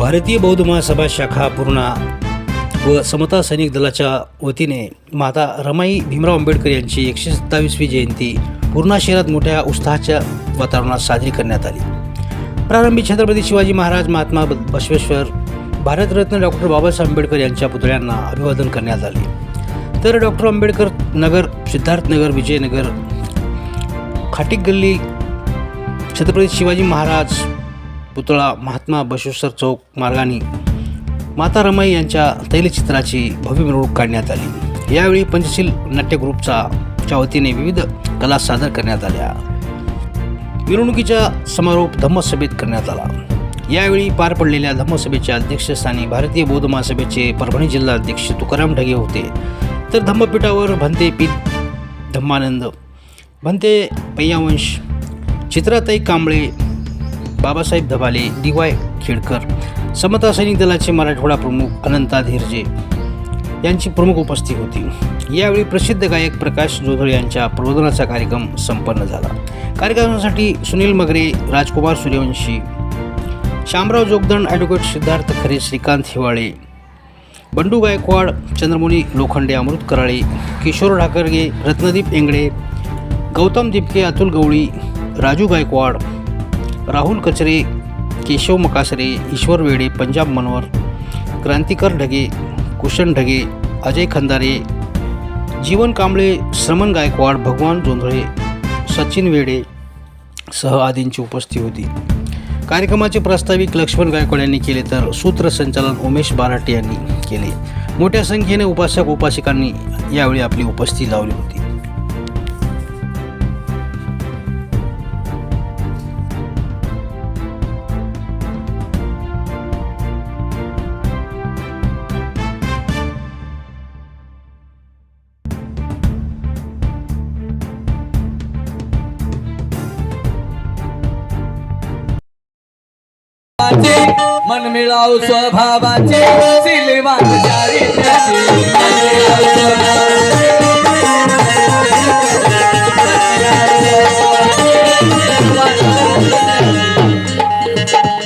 भारतीय बौद्ध महासभा शाखा पूर्णा व समता सैनिक दलाच्या वतीने माता रमाई भीमराव आंबेडकर यांची एकशे सत्तावीसवी जयंती पूर्णा शहरात मोठ्या उत्साहाच्या वातावरणात साजरी करण्यात आली. प्रारंभी छत्रपती शिवाजी महाराज महात्मा बसवेश्वर भारतरत्न डॉक्टर बाबासाहेब आंबेडकर यांच्या पुतळ्यांना अभिवादन करण्यात आले. तर डॉक्टर आंबेडकर नगर सिद्धार्थनगर विजयनगर खाटिक गल्ली छत्रपती शिवाजी महाराज पुतळा महात्मा बशेश्वर चौक मार्गाने माता रमाई यांच्या तैलचित्राची भव्य मिरवणूक काढण्यात आली. यावेळी पंचशील नाट्य ग्रुपचा च्या वतीने विविध कला सादर करण्यात आल्या. मिरवणुकीचा समारोप धम्मसभेत करण्यात आला. यावेळी पार पडलेल्या धम्मसभेच्या अध्यक्षस्थानी भारतीय बौद्ध महासभेचे परभणी जिल्हा अध्यक्ष तुकाराम ढगे होते. तर धम्मपीठावर भंते पीठ धम्मानंद भंते पय्यावंश चित्राताई कांबळे बाबासाहेब धबाले डी वाय खेडकर समता सैनिक दलाचे मराठवाडा प्रमुख अनंता धीरजे यांची प्रमुख उपस्थिती होती. यावेळी प्रसिद्ध गायक प्रकाश जोधळे यांच्या प्रबोधनाचा कार्यक्रम संपन्न झाला. कार्यक्रमासाठी सुनील मगरे राजकुमार सूर्यवंशी शामराव जोगदंड ॲडव्होकेट सिद्धार्थ खरे श्रीकांत हिवाळे बंडू गायकवाड चंद्रमुनी लोखंडे अमृत कराळे किशोर ढाकरगे रत्नदीप एंगडे गौतम दिपके अतुल गवळी राजू गायकवाड राहुल कचरे केशव मकासरे ईश्वर वेडे पंजाब मनोहर क्रांतिकर ढगे कुशन ढगे अजय खंदारे जीवन कांबळे श्रमण गायकवाड भगवान जोंधळे सचिन वेडे सह आदींची उपस्थिती होती. कार्यक्रमाचे प्रास्ताविक लक्ष्मण गायकवाड यांनी केले तर सूत्रसंचालन उमेश बाराटे यांनी केले. मोठ्या संख्येने उपासक उपासिकांनी यावेळी आपली उपस्थिती लावली होती. मन मिळाव स्वभावाचे सिलेवान मन मिळाव स्वभावाचे.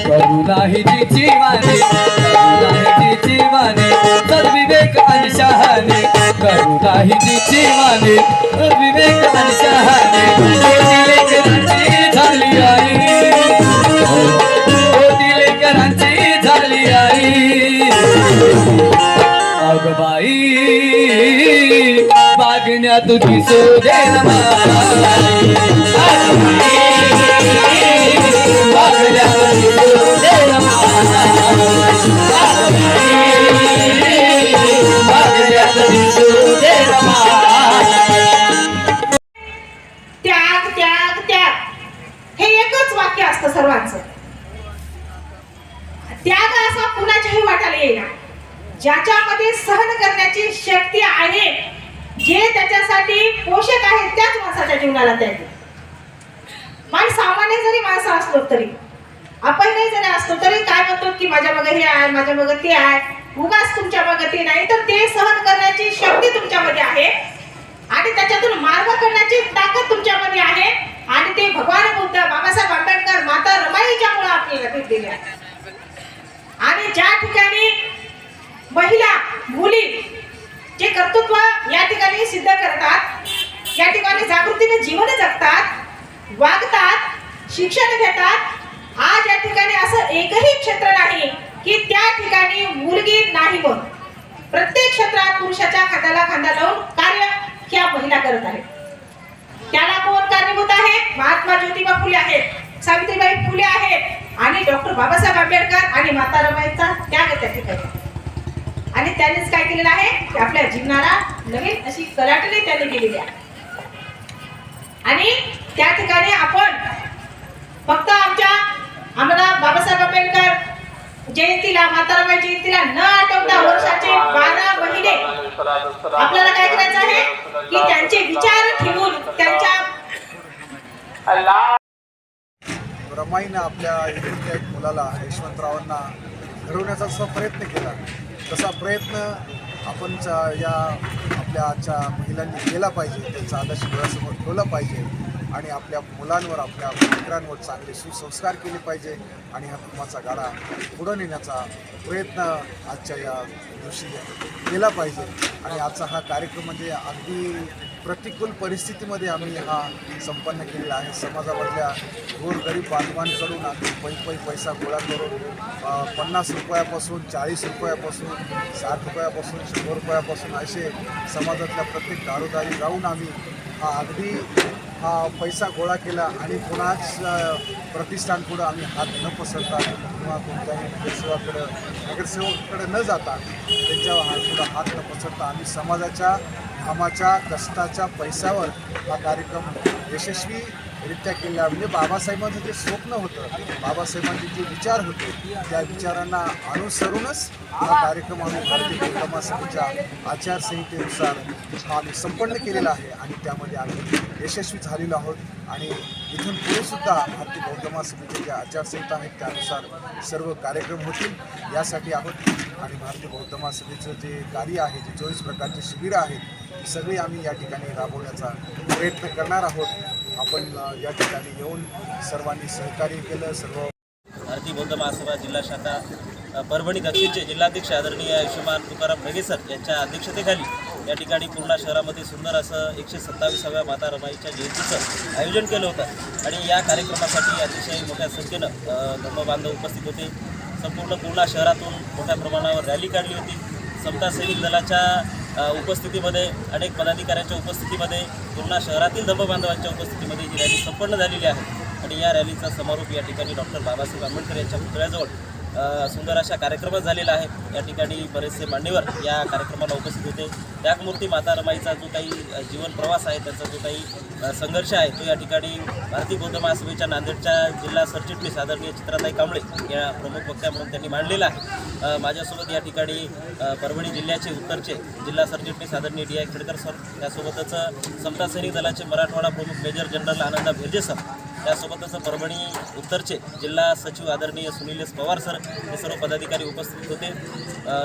करुणाही जिची वाणी करुणाही जिची वाणी सद्विवेक करुणाही वाणी सद्विवेक मागण्या तुझी त्याग त्याग त्याग. हे एकच वाक्य असतं सर्वांचं. त्याग असा कुणाच्याही वाटायला येईना. ज्याच्यामध्ये सहन करण्याची शक्ती आहे जे त्याच्यासाठी पोषक आहेत त्याच माणसाच्या जीवनाला त्याग पण सामान्य जरी माणसं असलो तरी आपण नाही जरी असलो तरी काय म्हणतो की माझ्या मग हे आहे माझ्या मग ते आहे उगाच तुमच्या मग ते नाही तर ते सहन करण्याची शक्ती तुमच्यामध्ये आहे. आणि त्याच्यातून मार्ग करण्याची ताकद तुमच्यामध्ये आहे. आणि ते भगवान बुद्ध बाबासाहेब आंबेडकर माता रमाईच्यामुळे आपल्याला भेटलेले आहे. आणि ज्या ठिकाणी महिला मुली जे कर्तृत्व या ठिकाणी शिक्षण घेतात. आज या ठिकाणी असं एकही क्षेत्र नाही की त्या ठिकाणी मुलगी नाही मग प्रत्येक क्षेत्रात पुरुषाच्या खांद्याला खांदा लावून कार्य ह्या महिला करत आहेत. त्याला कोण कारणीभूत आहे? महात्मा ज्योतिबा फुले आहेत. सावित्रीबाई फुले आहेत. आणि डॉक्टर बाबासाहेब आंबेडकर आणि माता रमाईचा त्याग त्या ठिकाणी. आणि त्यांनीच काय केलेलं आहे? की आपल्या जीवनाला नवीन अशी कलाटणी त्यांनी केलेली आहे. आणि त्या ठिकाणी आपण फक्त आमच्या आम्हाला बाबासाहेब आंबेडकर जयंतीला माता रमाई जयंतीला न आठवता वर्षाचे बारा महिने आपल्याला काय करायचं आहे? की त्यांचे विचार ठेवून त्यांच्या रमाईनं आपल्या एक मुलाला यशवंतरावांना घडवण्याचा जसा प्रयत्न केला. तसा प्रयत्न आपण या आपल्या आजच्या महिलांनी केला पाहिजे. त्यांचा आदर्श डोळ्यासमोर ठेवला पाहिजे. आणि आपल्या मुलांवर आपल्या मित्रांवर चांगले सुसंस्कार केले पाहिजे आणि हा धर्माचा गाडा पुढं नेण्याचा प्रयत्न आजच्या या दिवशी केला पाहिजे. आणि आजचा हा कार्यक्रम म्हणजे अगदी प्रतिकूल परिस्थितीमध्ये आम्ही हा संपन्न केलेला आहे. समाजामधल्या गोरगरीब बांधवांकडून आम्ही पै पै पैसा गोळा करून पन्नास रुपयापासून चाळीस रुपयापासून साठ रुपयापासून शंभर रुपयापासून असे समाजातल्या प्रत्येक दारोदारी जाऊन आम्ही हा अगदी हा पैसा गोळा केला आणि कोणाच प्रतिष्ठानपुढं आम्ही हात न पसरता किंवा कोणत्याही नगरसेवाकडं नगरसेवकाकडे न जाता त्यांच्या हा पुढं हात न पसरता आम्ही समाजाच्या कामाच्या कष्टाच्या पैशावर हा कार्यक्रम यशस्वी रित्या केल्या म्हणजे बाबासाहेबांचं जे स्वप्न होतं बाबासाहेबांचे जे विचार होते त्या विचारांना अनुसरूनच हा कार्यक्रम आम्ही भारतीय परिक्रमा सभेच्या आचारसंहितेनुसार हा आम्ही संपन्न केलेला आहे आणि त्यामध्ये आम्ही यशस्वी झालेलो आहोत. आणि इथून पुढे सुद्धा भारतीय बौद्ध महासभेच्या ज्या आचारसंहिता आहेत त्यानुसार सर्व कार्यक्रम होतील यासाठी आहोत. आणि भारतीय बौद्ध महासभेचं जे कार्य आहे जे चोवीस प्रकारचे शिबिरं आहेत सगळी आम्ही या ठिकाणी राबवण्याचा प्रयत्न करणार आहोत. आपण या ठिकाणी येऊन सर्वांनी सहकार्य केलं सर्व भारतीय बौद्ध महासभा जिल्हा शाखा परभणी दक्षिणचे जिल्हाध्यक्ष आदरणीय आयुष्यमान तुकाराम ढगेसर यांच्या अध्यक्षतेखाली या ठिकाणी पूर्णा शहरामध्ये सुंदर असं एकशे सत्तावीसाव्या माता रमाईच्या जयंतीचं आयोजन केलं होतं. आणि या कार्यक्रमासाठी अतिशय मोठ्या संख्येनं धर्मबांधव उपस्थित होते. संपूर्ण पूर्णा शहरातून मोठ्या प्रमाणावर रॅली काढली होती. समता सैनिक दलाच्या उपस्थितीमध्ये अनेक पदाधिकाऱ्यांच्या उपस्थितीमध्ये पूर्णा शहरातील धर्मबांधवांच्या उपस्थितीमध्ये ही रॅली संपन्न झालेली आहे. आणि या रॅलीचा समारोप या ठिकाणी डॉक्टर बाबासाहेब आंबेडकर यांच्या पुतळ्याजवळ सुंदर अशा कार्यक्रमात झालेला आहे. या ठिकाणी बरेचसे मान्यवर या कार्यक्रमाला उपस्थित होते. त्यागमूर्ती माता रमाईचा जो काही जीवन प्रवास आहे त्याचा जो काही संघर्ष आहे तो या ठिकाणी भारतीय बौद्ध महासभेच्या नांदेडच्या जिल्हा सरचिटणीस आदरणीय चित्राताई कांबळे या प्रमुख वक्त्या म्हणून त्यांनी मांडलेला आहे. माझ्यासोबत या ठिकाणी परभणी जिल्ह्याचे उत्तरचे जिल्हा सरचिटणीस आदरणीय डी आय खेडकर सर त्यासोबतच समता सैनिक दलाचे मराठवाडा प्रमुख मेजर जनरल आनंदा भेजे सर त्यासोबतच परभणी उत्तरचे जिल्हा सचिव आदरणीय सुनील पवार सर हे सर्व पदाधिकारी उपस्थित होते.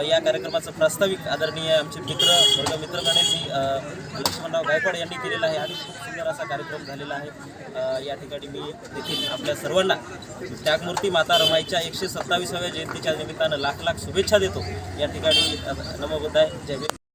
या कार्यक्रमाचं प्रास्ताविक आदरणीय आमचे मित्र वर्ग मित्र गणेशजी लक्ष्मणराव गायकवाड यांनी केलेला आहे आणि खूप सुंदर असा कार्यक्रम झालेला आहे. या ठिकाणी मी देखील आपल्या सर्वांना त्यागमूर्ती माता रमाईच्या एकशे सत्तावीसाव्या जयंतीच्या निमित्तानं लाख लाख शुभेच्छा देतो. या ठिकाणी अ, आहे जय